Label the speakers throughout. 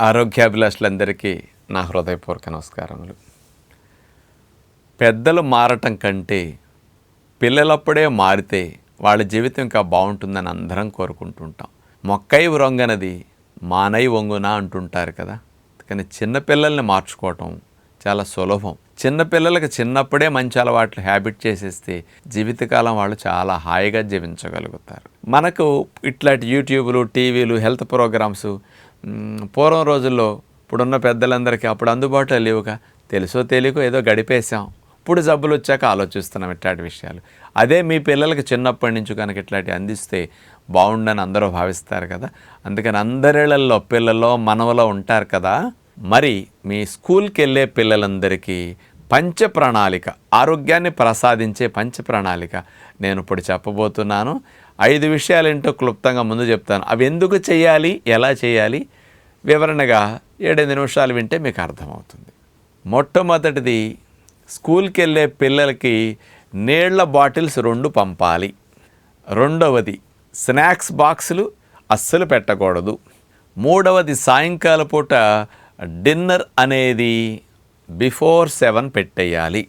Speaker 1: ఆరోగ్యాభిలాషులందరికీ నా హృదయపూర్వక నమస్కారములు. పెద్దలు మారటం కంటే పిల్లలప్పుడే మారితే వాళ్ళ జీవితం ఇంకా బాగుంటుందని అందరం కోరుకుంటుంటాం. మొక్కై వ్రొంగనది మానై వంగునా అంటుంటారు కదా. కానీ చిన్నపిల్లల్ని మార్చుకోవటం చాలా సులభం. చిన్నపిల్లలకి చిన్నప్పుడే మంచి అలవాట్లు హ్యాబిట్ చేసేస్తే జీవితకాలం వాళ్ళు చాలా హాయిగా జీవించగలుగుతారు. మనకు ఇట్లాంటి యూట్యూబ్లు టీవీలు హెల్త్ ప్రోగ్రామ్స్ పూర్వం రోజుల్లో ఇప్పుడున్న పెద్దలందరికీ అప్పుడు అందుబాటులో లేవుగా. తెలుసో తెలియకో ఏదో గడిపేశాం. ఇప్పుడు జబ్బులు వచ్చాక ఆలోచిస్తున్నాం ఇట్లాంటి విషయాలు. అదే మీ పిల్లలకి చిన్నప్పటి నుంచి కనుక ఇట్లాంటివి అందిస్తే బాగుండని అందరూ భావిస్తారు కదా. అందుకని అందరిళ్ళలో పిల్లలో మనవలో ఉంటారు కదా. మరి మీ స్కూల్కి వెళ్ళే పిల్లలందరికీ పంచ ప్రణాళిక ఆరోగ్యాన్ని ప్రసాదించే పంచ ప్రణాళిక నేను ఇప్పుడు చెప్పబోతున్నాను. ఐదు విషయాలు ఏంటో క్లుప్తంగా ముందు చెప్తాను. అవి ఎందుకు చేయాలి? ఎలా చేయాలి? వివరణగా ఏడెనిమిది నిమిషాలు వింటే మీకు అర్థమవుతుంది. మొట్టమొదటిది స్కూల్కి వెళ్ళే పిల్లలకి నీళ్ళ బాటిల్స్ రెండు పంపాలి. రెండవది స్నాక్స్ బాక్సులు అస్సలు పెట్టకూడదు. మూడవది సాయంకాల పూట డిన్నర్ అనేది బిఫోర్ సెవెన్ పెట్టేయాలి.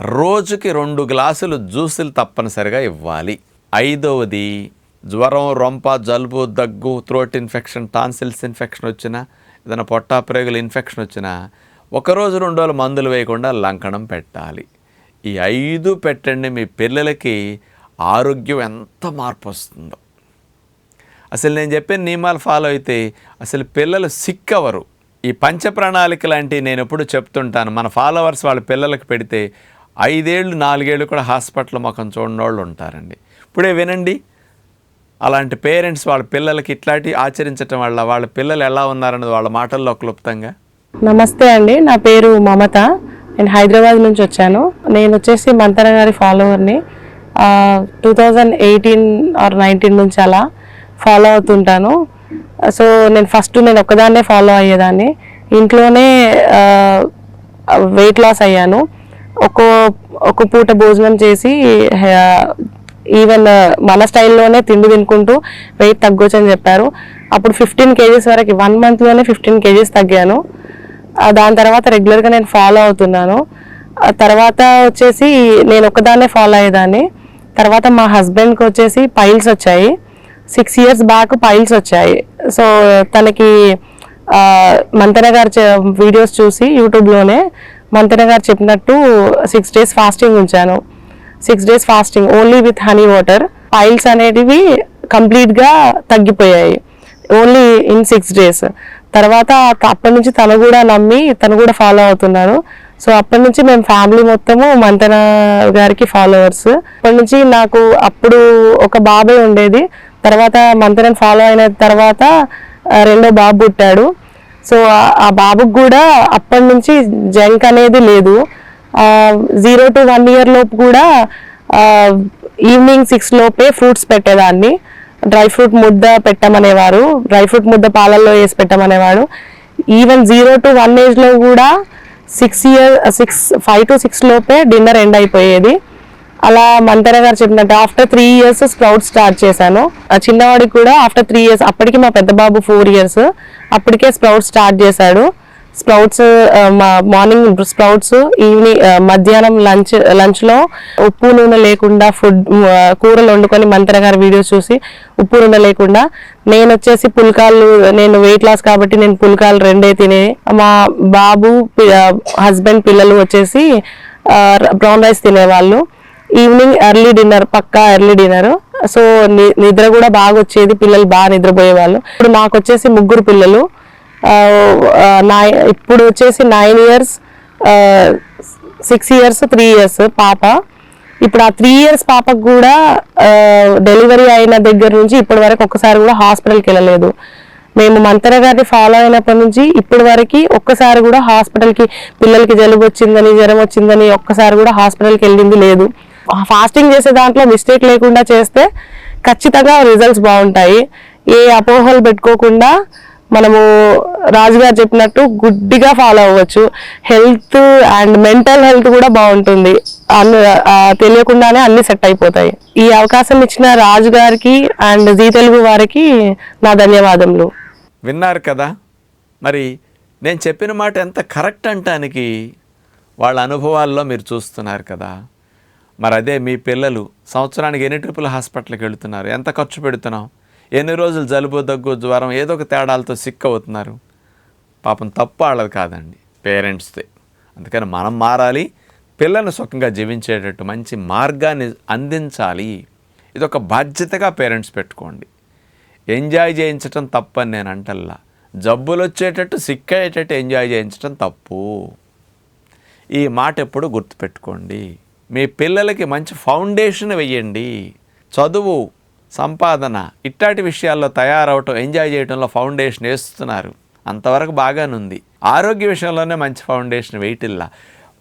Speaker 1: రోజుకి రెండు గ్లాసులు జ్యూసులు తప్పనిసరిగా ఇవ్వాలి. ఐదవది జ్వరం రొంప జలుబు దగ్గు థ్రోట్ ఇన్ఫెక్షన్ టాన్సిల్స్ ఇన్ఫెక్షన్ వచ్చినా ఏదైనా పొట్టా ప్రేగులు ఇన్ఫెక్షన్ వచ్చినా ఒకరోజు రెండు రోజులు మందులు వేయకుండా లంకణం పెట్టాలి. ఈ ఐదు పెట్టండి మీ పిల్లలకి ఆరోగ్యం ఎంత మార్పు వస్తుందో అసలు నేను చెప్పిన నియమాలు ఫాలో అయితే అసలు పిల్లలు సిక్ ఈ పంచ ప్రణాళిక లాంటివి నేను ఎప్పుడు చెప్తుంటాను. మన ఫాలోవర్స్ వాళ్ళ పిల్లలకు పెడితే ఐదేళ్ళు నాలుగేళ్ళు కూడా హాస్పిటల్ మొఖం చూడని వాళ్ళు ఉంటారండి. ఇప్పుడే వినండి. అలాంటి పేరెంట్స్ వాళ్ళ పిల్లలకి ఇట్లాంటి ఆచరించటం వల్ల వాళ్ళ పిల్లలు ఎలా ఉన్నారన్నది వాళ్ళ మాటల్లో క్లుప్తంగా.
Speaker 2: నమస్తే అండి. నా పేరు మమత. నేను హైదరాబాద్ నుంచి వచ్చాను. నేను వచ్చేసి మంతన గారి ఫాలోవర్ని. Two thousand eighteen or nineteen నుంచి అలా ఫాలో అవుతుంటాను. సో నేను ఫస్ట్ నేను ఒక్కదాన్నే ఫాలో అయ్యేదాన్ని. ఇంట్లోనే వెయిట్ లాస్ అయ్యాను. ఒక్కో ఒక పూట భోజనం చేసి ఈవెన్ uh, మన స్టైల్లోనే తిండి తినుకుంటూ వెయిట్ తగ్గొచ్చు అని చెప్పారు. అప్పుడు ఫిఫ్టీన్ కేజీస్ వరకు వన్ మంత్లోనే ఫిఫ్టీన్ కేజీస్ తగ్గాను. దాని తర్వాత రెగ్యులర్గా నేను ఫాలో అవుతున్నాను. తర్వాత వచ్చేసి నేను ఒక్కదాన్నే ఫాలో అయ్యేదాన్ని. తర్వాత మా హస్బెండ్కి వచ్చేసి పైల్స్ వచ్చాయి. సిక్స్ ఇయర్స్ బ్యాక్ పైల్స్ వచ్చాయి. సో తనకి మంతెన గారు వీడియోస్ చూసి యూట్యూబ్లోనే మంతెన గారు చెప్పినట్టు సిక్స్ డేస్ ఫాస్టింగ్ ఉంచాను. Six days fasting only with honey water piles అనేటివి కంప్లీట్గా తగ్గిపోయాయి. ఓన్లీ ఇన్ సిక్స్ డేస్ తర్వాత అప్పటి నుంచి తను కూడా నమ్మి తను కూడా ఫాలో అవుతున్నారు సో అప్పటి నుంచి మేము ఫ్యామిలీ మొత్తము మంతన గారికి ఫాలోవర్స్ అప్పటి నుంచి నాకు అప్పుడు ఒక బాబే ఉండేది. తర్వాత మంతనని ఫాలో అయిన తర్వాత రెండో బాబు పుట్టాడు. సో ఆ- బాబుకు కూడా అప్పటి నుంచి జంక్ అనేది లేదు. జీరో టు వన్ ఇయర్ లోపు కూడా ఈవినింగ్ సిక్స్ లోపే ఫ్రూట్స్ పెట్టేదాన్ని. డ్రై ఫ్రూట్ ముద్ద పెట్టమనేవారు డ్రై ఫ్రూట్ ముద్ద పాలల్లో వేసి పెట్టమనేవాడు. ఈవెన్ జీరో టు వన్ ఏజ్లో కూడా six year six five to six లోపే డిన్నర్ ఎండ్ అయిపోయేది. అలా మంతర గారు చెప్పినట్టు after three years sprout start చేశాను. ఆ చిన్నవాడికి కూడా ఆఫ్టర్ త్రీ ఇయర్స్ అప్పటికి మా పెద్ద బాబు ఫోర్ ఇయర్స్ అప్పటికే స్ప్రౌట్ స్టార్ట్ చేశాడు. స్ప్రౌట్స్ మార్నింగ్ స్ప్రౌట్స్ ఈవినింగ్ మధ్యాహ్నం లంచ్ లంచ్లో ఉప్పు నూనె లేకుండా ఫుడ్ కూరలు వండుకొని మంతర గారి వీడియోస్ చూసి ఉప్పు నూనె లేకుండా. నేను వచ్చేసి పుల్కాలు నేను వెయిట్ లాస్ కాబట్టి నేను పుల్కాలు రెండే తినే మా బాబు హస్బెండ్ పిల్లలు వచ్చేసి బ్రౌన్ రైస్ తినేవాళ్ళు. ఈవినింగ్ ఎర్లీ డిన్నర్ పక్కా ఎర్లీ డిన్నర్ సో ని- నిద్ర కూడా బాగా వచ్చేది పిల్లలు బాగా నిద్రపోయేవాళ్ళు. ఇప్పుడు మాకు వచ్చేసి ముగ్గురు పిల్లలు. నా ఇప్పుడు వచ్చేసి nine years six years three years పాప. ఇప్పుడు ఆ త్రీ ఇయర్స్ పాపకు కూడా డెలివరీ అయిన దగ్గర నుంచి ఇప్పటి వరకు ఒక్కసారి కూడా హాస్పిటల్కి వెళ్ళలేదు. మేము మంతర గారిని ఫాలో అయినప్పటి నుంచి ఇప్పటి వరకు ఒక్కసారి కూడా హాస్పిటల్కి పిల్లలకి జలుబు వచ్చిందని జ్వరం వచ్చిందని ఒక్కసారి కూడా హాస్పిటల్కి వెళ్ళింది లేదు. ఫాస్టింగ్ చేసే దాంట్లో మిస్టేక్ లేకుండా చేస్తే ఖచ్చితంగా రిజల్ట్స్ బాగుంటాయి. ఏ అపోహలు పెట్టుకోకుండా మనము రాజుగారు చెప్పినట్టు గుడ్డిగా ఫాలో అవ్వచ్చు. హెల్త్ అండ్ మెంటల్ హెల్త్ కూడా బాగుంటుంది. అన్ని తెలియకుండానే అన్ని సెట్ అయిపోతాయి. ఈ అవకాశం ఇచ్చిన రాజు గారికి అండ్ జీ తెలుగు వారికి నా ధన్యవాదములు.
Speaker 1: విన్నారు కదా? మరి నేను చెప్పిన మాట ఎంత కరెక్ట్ అంటానికి వాళ్ళ అనుభవాల్లో మీరు చూస్తున్నారు కదా? మరి అదే మీ పిల్లలు సంవత్సరానికి ఎన్ని ట్రిపుల్ హాస్పిటల్కి వెళుతున్నారు? ఎంత ఖర్చు పెడుతున్నాం? ఎన్ని రోజులు జలుబు దగ్గు జ్వరం ఏదో ఒక తేడాలతో సిక్ అవుతున్నారు. పాపం తప్పు వాళ్ళది కాదండి. పేరెంట్స్దే అందుకని మనం మారాలి. పిల్లల్ని సుఖంగా జీవించేటట్టు మంచి మార్గాన్ని అందించాలి. ఇది ఒక బాధ్యతగా పేరెంట్స్ పెట్టుకోండి. ఎంజాయ్ చేయించటం తప్పని నేను అంటల్లా. జబ్బులు వచ్చేటట్టు సిక్ అయ్యేటట్టు ఎంజాయ్ చేయించటం తప్పు. ఈ మాట ఎప్పుడు గుర్తుపెట్టుకోండి. మీ పిల్లలకి మంచి ఫౌండేషన్ వెయ్యండి. చదువు సంపాదన ఇట్లాంటి విషయాల్లో తయారవటం ఎంజాయ్ చేయడంలో ఫౌండేషన్ వేస్తున్నారు. అంతవరకు బాగానుంది ఆరోగ్య విషయంలోనే మంచి ఫౌండేషన్ వేయటిల్లా.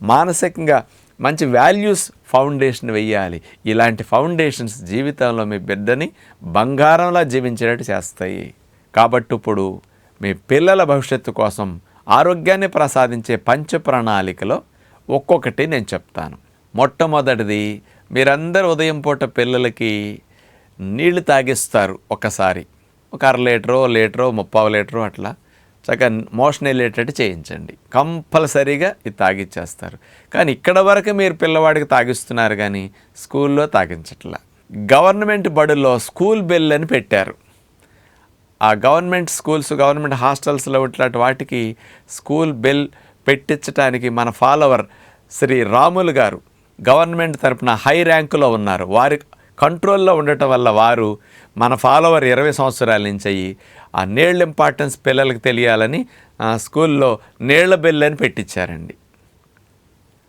Speaker 1: మానసికంగా మంచి వాల్యూస్ ఫౌండేషన్ వెయ్యాలి ఇలాంటి ఫౌండేషన్స్ జీవితంలో మీ బిడ్డని బంగారంలా జీవించేటట్టు చేస్తాయి. కాబట్టి ఇప్పుడు మీ పిల్లల భవిష్యత్తు కోసం ఆరోగ్యాన్ని ప్రసాదించే పంచ ప్రణాళికలో ఒక్కొక్కటి నేను చెప్తాను. మొట్టమొదటిది మీరందరూ ఉదయం పూట పిల్లలకి నీళ్ళు తాగిస్తారు ఒకసారి. ఒక అర లీటరో లీటరో ముప్పావు లీటరో అట్లా. చక్కగా మోషన్ వెళ్ళేటట్టు చేయించండి. కంపల్సరీగా ఇది తాగిచ్చేస్తారు. కానీ ఇక్కడ వరకు మీరు పిల్లవాడికి తాగిస్తున్నారు కానీ స్కూల్లో తాగించట్లా. గవర్నమెంట్ బడుల్లో స్కూల్ బెల్ అని పెట్టారు. ఆ గవర్నమెంట్ స్కూల్స్ గవర్నమెంట్ హాస్టల్స్లో ఇట్లాంటి వాటికి స్కూల్ బెల్ పెట్టించడానికి మన ఫాలోవర్ శ్రీ రాములు గారు గవర్నమెంట్ తరపున హై ర్యాంకులో ఉన్నారు. వారి కంట్రోల్లో ఉండటం వల్ల వారు మన ఫాలోవర్ ఇరవై సంవత్సరాల నుంచి అయ్యి ఆ నీళ్ళ ఇంపార్టెన్స్ పిల్లలకు తెలియాలని స్కూల్లో నీళ్ళ బెల్ అని పెట్టించారండి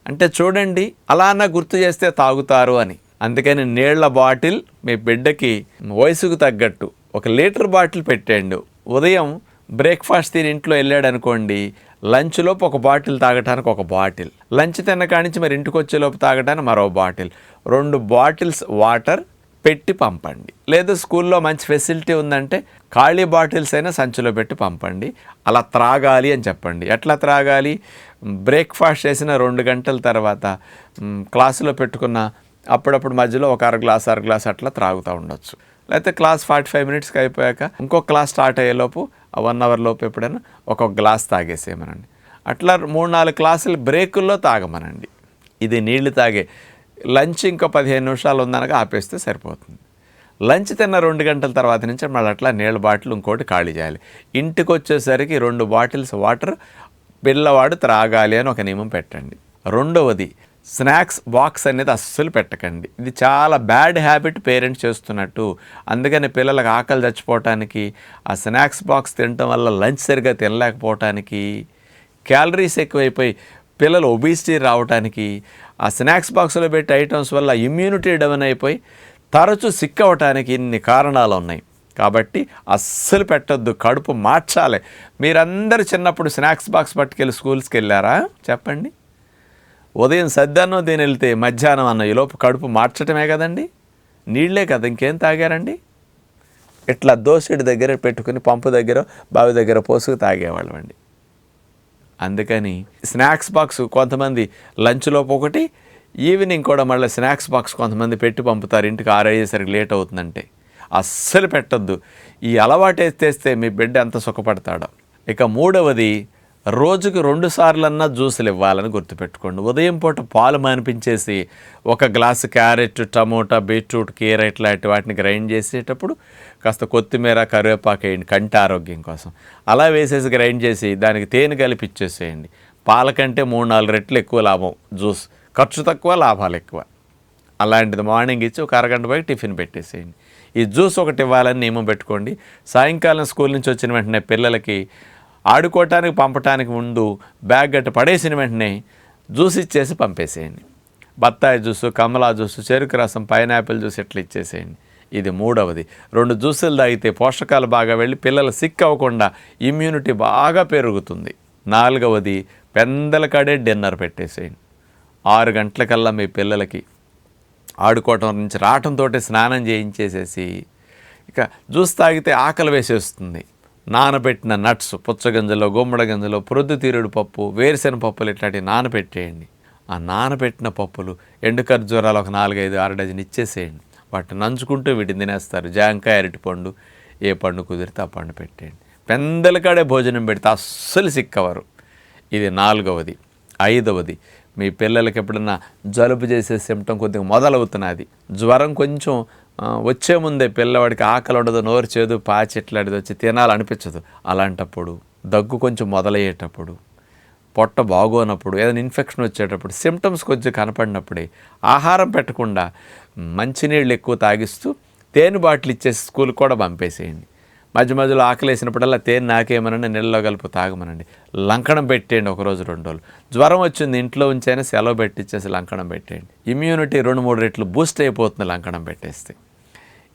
Speaker 1: అంటే చూడండి అలానా గుర్తు చేస్తే తాగుతారు అని. అందుకని నీళ్ళ బాటిల్ మీ బిడ్డకి వయసుకు తగ్గట్టు ఒక లీటర్ బాటిల్ పెట్టండి ఉదయం బ్రేక్ఫాస్ట్ తిని ఇంట్లో వెళ్ళాడు అనుకోండి లంచ్లోపు ఒక బాటిల్ తాగటానికి ఒక బాటిల్. లంచ్ తిన్న కానించి మరి ఇంటికి వచ్చేలోపు తాగటానికి మరో బాటిల్. రెండు బాటిల్స్ వాటర్ పెట్టి పంపండి. లేదు స్కూల్లో మంచి ఫెసిలిటీ ఉందంటే ఖాళీ బాటిల్స్ అయినా సంచిలో పెట్టి పంపండి. అలా త్రాగాలి అని చెప్పండి. ఎట్లా త్రాగాలి? బ్రేక్ఫాస్ట్ చేసిన రెండు గంటల తర్వాత క్లాసులో పెట్టుకున్న అప్పుడప్పుడు మధ్యలో ఒక అర గ్లాస్ అర గ్లాస్ అట్లా త్రాగుతూ ఉండొచ్చు. లేకపోతే క్లాస్ ఫార్టీ ఫైవ్ మినిట్స్కి అయిపోయాక ఇంకో క్లాస్ స్టార్ట్ అయ్యేలోపు వన్ అవర్ లోపు ఎప్పుడైనా ఒక్కొక్క గ్లాస్ తాగేసేయమనండి. అట్లా మూడు నాలుగు క్లాసులు బ్రేకుల్లో తాగమనండి. ఇది నీళ్ళు తాగే లంచ్ ఇంకో పదిహేను నిమిషాలు ఉందనగా ఆపేస్తే సరిపోతుంది. లంచ్ తిన్న రెండు గంటల తర్వాత నుంచి మళ్ళీ అట్లా నీళ్ళ బాటిల్ ఇంకోటి ఖాళీ చేయాలి. ఇంటికి వచ్చేసరికి రెండు బాటిల్స్ వాటర్ పిల్లవాడు త్రాగాలి అని ఒక నియమం పెట్టండి. రెండవది స్నాక్స్ బాక్స్ అనేది అస్సలు పెట్టకండి. ఇది చాలా బ్యాడ్ హ్యాబిట్ పేరెంట్స్ చేస్తున్నట్టు. అందుకని పిల్లలకు ఆకలి చచ్చిపోవటానికి ఆ స్నాక్స్ బాక్స్ తినటం వల్ల లంచ్ సరిగ్గా తినలేకపోవటానికి క్యాలరీస్ ఎక్కువైపోయి పిల్లలు ఒబిసిటీ రావటానికి ఆ స్నాక్స్ బాక్స్లో పెట్టే ఐటమ్స్ వల్ల ఇమ్యూనిటీ డౌన్ అయిపోయి తరచూ సిక్ అవ్వటానికి ఇన్ని కారణాలు ఉన్నాయి. కాబట్టి అస్సలు పెట్టొద్దు కడుపు మార్చాలి. మీరందరూ చిన్నప్పుడు స్నాక్స్ బాక్స్ పట్టుకెళ్ళి స్కూల్స్కి వెళ్ళారా చెప్పండి. ఉదయం సద్దన్నం దీని వెళ్తే మధ్యాహ్నం అన్న ఈలోపు కడుపు మార్చటమే కదండి. నీళ్ళే కదా ఇంకేం తాగారండి? ఇట్లా దోసిడి దగ్గర పెట్టుకుని పంపు దగ్గర బావి దగ్గర పోసుకు తాగేవాళ్ళం అండి అందుకని స్నాక్స్ బాక్స్ కొంతమంది లంచ్లోపు ఒకటి ఈవినింగ్ కూడా మళ్ళీ స్నాక్స్ బాక్స్ కొంతమంది పెట్టి పంపుతారు. ఇంటికి ఆరయ్యేసరికి లేట్ అవుతుందంటే. అస్సలు పెట్టొద్దు. ఈ అలవాటు తెస్తే మీ బిడ్డ ఎంత సుఖపడతాడో. ఇక మూడవది రోజుకి రెండు సార్లన్నా జ్యూసులు ఇవ్వాలని గుర్తుపెట్టుకోండి. ఉదయం పూట పాలు మానిపించేసి ఒక గ్లాసు క్యారెట్ టమోటా బీట్రూట్ కీరెట్ లాంటి వాటిని గ్రైండ్ చేసేటప్పుడు కాస్త కొత్తిమీర కరివేపాకు వేయండి కంటి ఆరోగ్యం కోసం. అలా వేసేసి గ్రైండ్ చేసి దానికి తేనె కలిపి ఇచ్చేసేయండి. పాల కంటే మూడు నాలుగు రెట్లు ఎక్కువ లాభం. జ్యూస్ ఖర్చు తక్కువ లాభాలు ఎక్కువ. అలాంటిది మార్నింగ్ ఇచ్చి ఒక అరగంట పోయి టిఫిన్ పెట్టేసేయండి. ఈ జ్యూస్ ఒకటి ఇవ్వాలని నియమం పెట్టుకోండి. సాయంకాలం స్కూల్ నుంచి వచ్చిన వెంటనే పిల్లలకి ఆడుకోవటానికి పంపటానికి ముందు బ్యాగ్ గట్ట పడేసిన వెంటనే జ్యూస్ ఇచ్చేసి పంపేసేయండి. బత్తాయి జ్యూస్ కమలా జ్యూస్ చెరుకు రసం పైనాపిల్ జ్యూస్ ఇట్లా ఇచ్చేసేయండి. ఇది మూడవది. రెండు జ్యూసులు తాగితే పోషకాలు బాగా వెళ్ళి పిల్లలు సిక్ అవ్వకుండా ఇమ్యూనిటీ బాగా పెరుగుతుంది. నాలుగవది పెందల కాడే డిన్నర్ పెట్టేసేయండి. ఆరు గంటలకల్లా మీ పిల్లలకి ఆడుకోవటం నుంచి రావటంతో స్నానం చేయించేసేసి ఇక జ్యూస్ తాగితే ఆకలి వేసేస్తుంది. నానబెట్టిన నట్స్ పుచ్చగింజలో గుమ్మడి గింజలో ప్రొద్దుతీరుడు పప్పు వేరుశెనగ పప్పులు ఇట్లాంటివి నానబెట్టేయండి. ఆ నానబెట్టిన పప్పులు ఎండు ఖర్జూరాలు ఒక నాలుగైదు ఆరు డజన్ ఇచ్చేసేయండి. వాటిని నంచుకుంటూ వీటిని తినేస్తారు. జాంకాయ అరటిపండు ఏ పండు కుదిరితే ఆ పండు పెట్టేయండి. పెందలకాడే భోజనం పెడితే అస్సలు సిక్కవరు. ఇది నాలుగవది. ఐదవది. మీ పిల్లలకి ఎప్పుడన్నా జలుబు చేసే సిమ్టమ్ కొద్దిగా మొదలవుతున్నది జ్వరం కొంచెం వచ్చే ముందే పిల్లవాడికి ఆకలి ఉండదు నోరు చేదు పాచి ఇట్లాంటిది వచ్చి తినాలనిపించదు. అలాంటప్పుడు దగ్గు కొంచెం మొదలయ్యేటప్పుడు పొట్ట బాగోనప్పుడు ఏదైనా ఇన్ఫెక్షన్ వచ్చేటప్పుడు సిమ్టమ్స్ కొంచెం కనపడినప్పుడే ఆహారం పెట్టకుండా మంచినీళ్ళు ఎక్కువ తాగిస్తూ తేనె బాటిల్ ఇచ్చేసి స్కూల్ కూడా పంపేసేయండి. మధ్య మధ్యలో ఆకలేసినప్పుడల్లా తేనె నాకేమనండి నీళ్ళలో కలుపు తాగమనండి. లంకణం పెట్టేయండి ఒకరోజు రెండు రోజులు. జ్వరం వచ్చింది ఇంట్లో ఉంచైనా సెలవు పెట్టిచ్చేసి లంకణం పెట్టేయండి. ఇమ్యూనిటీ రెండు మూడు రెట్లు బూస్ట్ అయిపోతుంది లంకణం పెట్టేస్తే.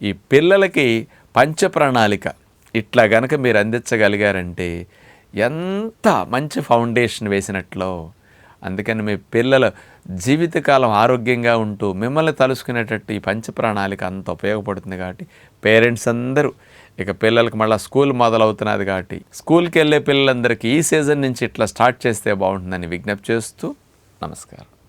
Speaker 1: ఈ పిల్లలకి పంచ ప్రణాళిక ఇట్లా గనక మీరు అందించగలిగారంటే ఎంత మంచి ఫౌండేషన్ వేసినట్లో అందుకని మీ పిల్లల జీవితకాలం ఆరోగ్యంగా ఉంటూ మిమ్మల్ని తలుసుకునేటట్టు ఈ పంచ ప్రణాళిక అంత ఉపయోగపడుతుంది కాబట్టి పేరెంట్స్ అందరూ ఇక పిల్లలకి మళ్ళీ స్కూల్ మొదలవుతున్నది కాబట్టి స్కూల్కి వెళ్ళే పిల్లలందరికీ ఈ సీజన్ నుంచి ఇట్లా స్టార్ట్ చేస్తే బాగుంటుందని విజ్ఞప్తి చేస్తూ నమస్కారం.